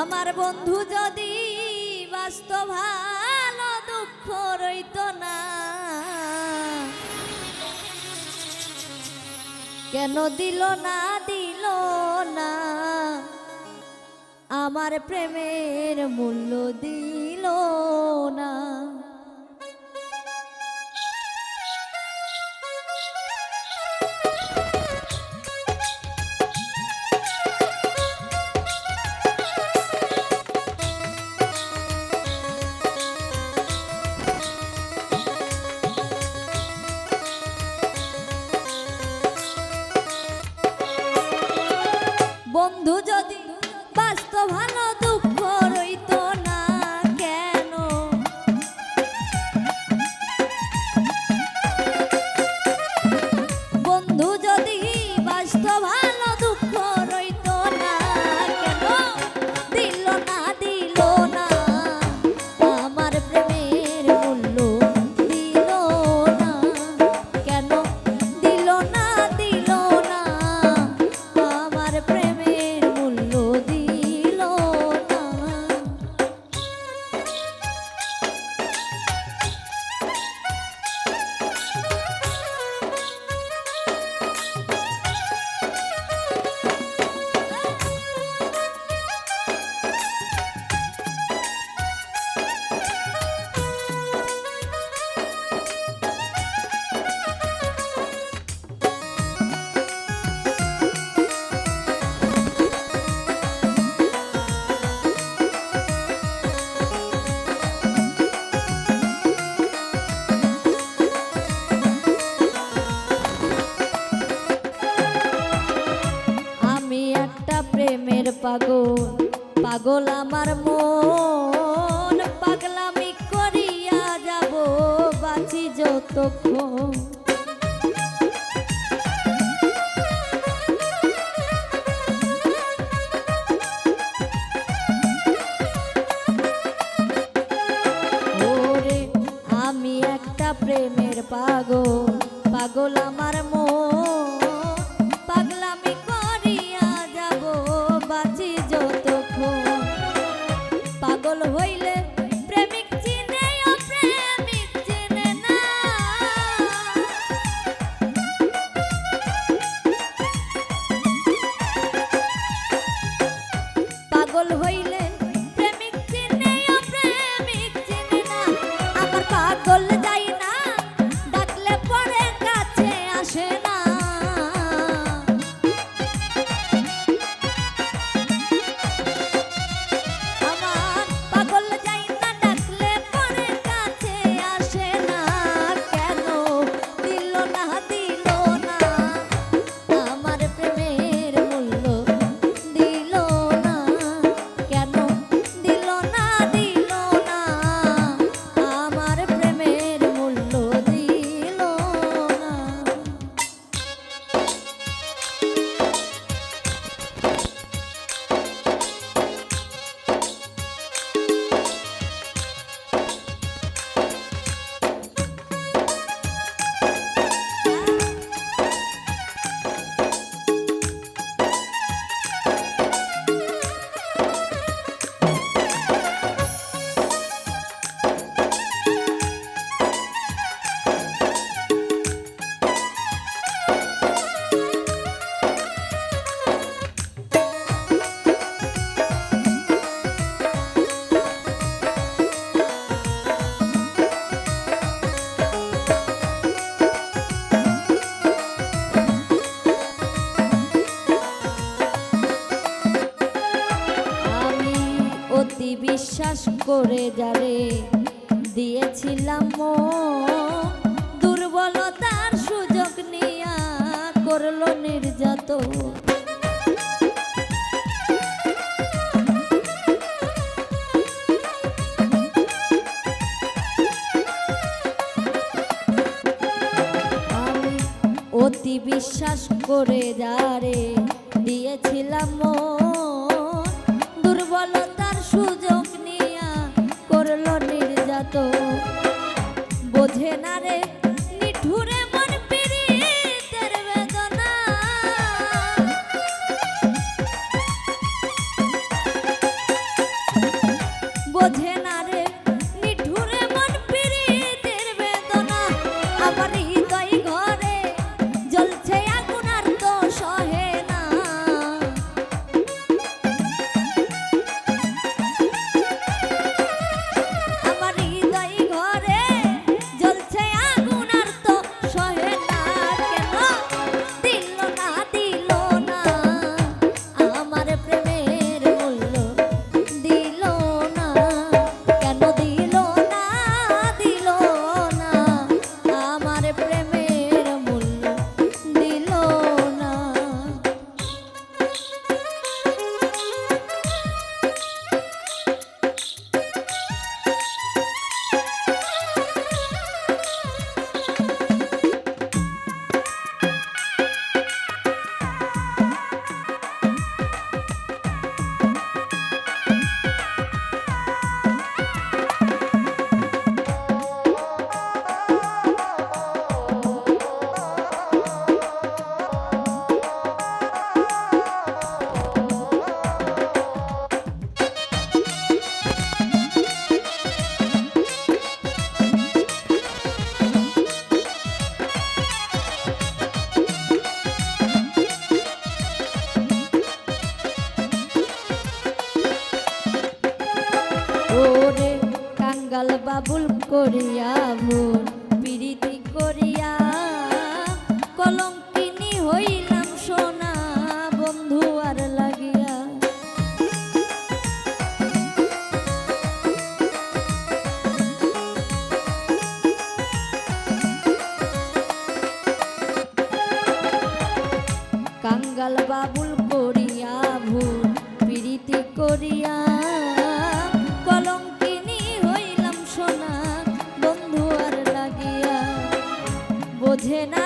আমার বন্ধু যদি বাস্তব ভালো দুঃখ রইত না, কেন দিল না দিল না? আমার প্রেমের মূল্য দিল না। মনের পাগল পাগল আমার মন। পাগলামি করিয়া যাব বাঁচি যতক্ষণ। হইলে বিশ্বাস করে যারে দিয়েছিলাম দুর্বলতার সুযোগ নিয়া করল নির্যাত। অতি বিশ্বাস করে যারে দিয়েছিলাম মন বোঝে বাবুল করিয়া মোর প্রীতি করিয়া কলঙ্কিনি হইলাম সোনা, বন্ধু আর লাগিয়া। কাঙ্গাল বাবুল করিয়া ভোর প্রীতি করিয়া বুঝে না